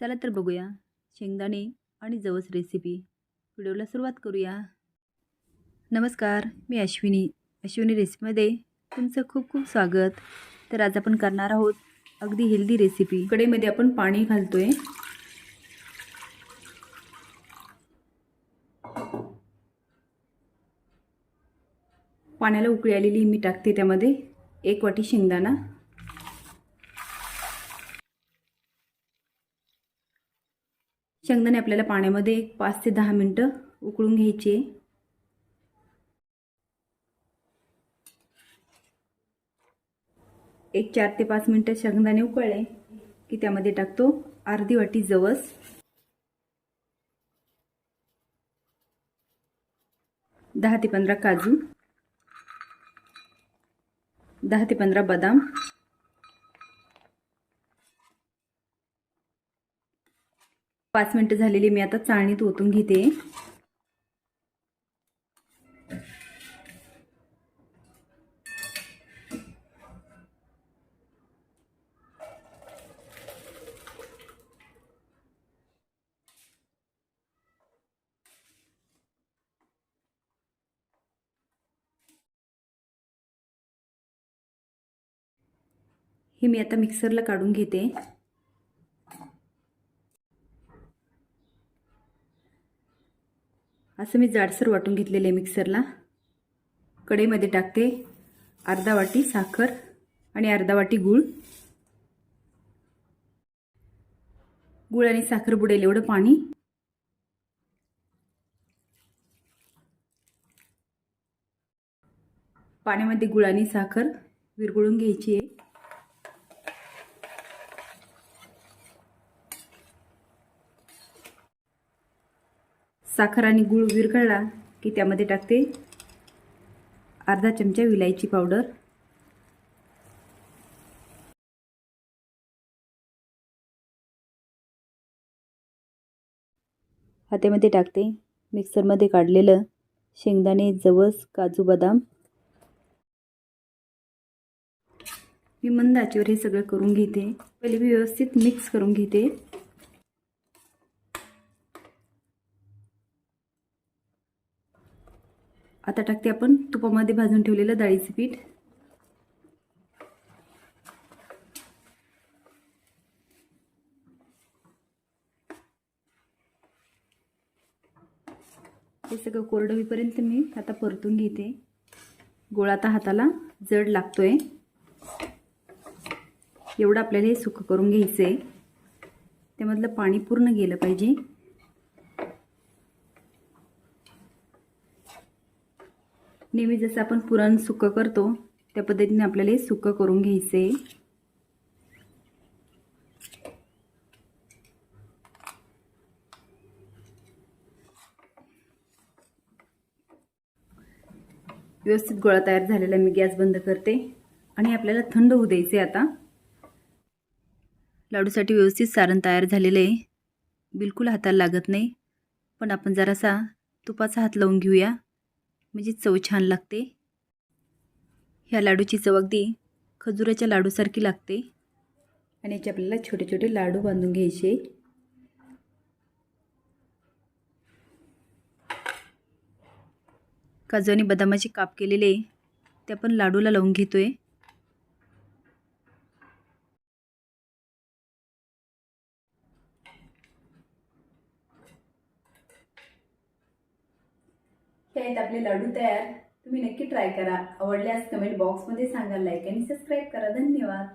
चला तर बघूया. शेंगदाणे आणि जवस रेसिपी व्हिडिओला सुरुवात करूया. नमस्कार मी अश्विनी. अश्विनी रेसिपीमध्ये तुमचं खूप खूप स्वागत. तर आज आपण करणार आहोत अगदी हेल्दी रेसिपी कडेमध्ये आपण पाणी घालतो आहे पाण्याला उकळी आलेली मी टाकते त्यामध्ये एक वाटी शेंगदाणा. शेंगदाणे आपल्याला पाण्यामध्ये एक पाच ते दहा मिनटं उकळून घ्यायचे. एक चार ते पाच मिनटं शेंगदाणे उकळले की त्यामध्ये टाकतो अर्धी वाटी जवस. दहा ते पंधरा काजू. दहा ते पंधरा बदाम. पाच मिनटं झालेली मी आता चाळणीत ओतून घेते. हे मी आता मिक्सरला काढून घेते. असं मी जाडसर वाटून घेतलेलं आहे मिक्सरला कढईमध्ये टाकते. अर्धा वाटी साखर आणि अर्धा वाटी गूळ. गूळ आणि साखर बुडेल एवढं पाणी. पाण्यामध्ये गुळ आणि साखर विरघळून घ्यायची आहे. साखर आणि गूळ विरघळला की त्यामध्ये टाकते अर्धा चमचा विलायची पावडर. हातामध्ये टाकते. मिक्सरमध्ये काढलेलं शेंगदाणे जवस काजू बदाम. मी मंद आचेवर हे सगळं करून घेते. पहिले मी व्यवस्थित मिक्स करून घेते. आता टाकते आपण. तुपामध्ये भाजून ठेवलेलं डाळीचं पीठ. हे सगळं कोरडं होईपर्यंत मी आता परतून घेते. गोळा आता हाताला जड लागतोय. एवढं आपल्याला हे सुकं करून घ्यायचं आहे त्यामधलं पाणी पूर्ण गेलं पाहिजे. नेहमी जसं आपण पुरण सुकं करतो त्या पद्धतीने आपल्याला हे सुकं करून घ्यायचं. आहे व्यवस्थित गोळा तयार झालेला मी गॅस बंद करते आणि आपल्याला थंड होऊ द्यायचे आता. लाडूसाठी व्यवस्थित सारण तयार झालेलं आहे. बिलकुल हाताला लागत नाही. पण आपण जरासा तुपाचा हात लावून घेऊया. म्हणजे चव छान लागते. ह्या लाडूची चव अगदी खजुराच्या लाडूसारखी लागते. आणि याचे आपल्याला छोटे छोटे लाडू बांधून घ्यायचे. काजू आणि बदामाचे काप केलेले ते आपण लाडूला लावून घेतोय. हे आहेत आपले लाडू तयार. तुम्ही नक्की ट्राय करा. आवडल्यास कमेंट बॉक्समध्ये सांगा लाईक आणि सबस्क्राईब करा. धन्यवाद.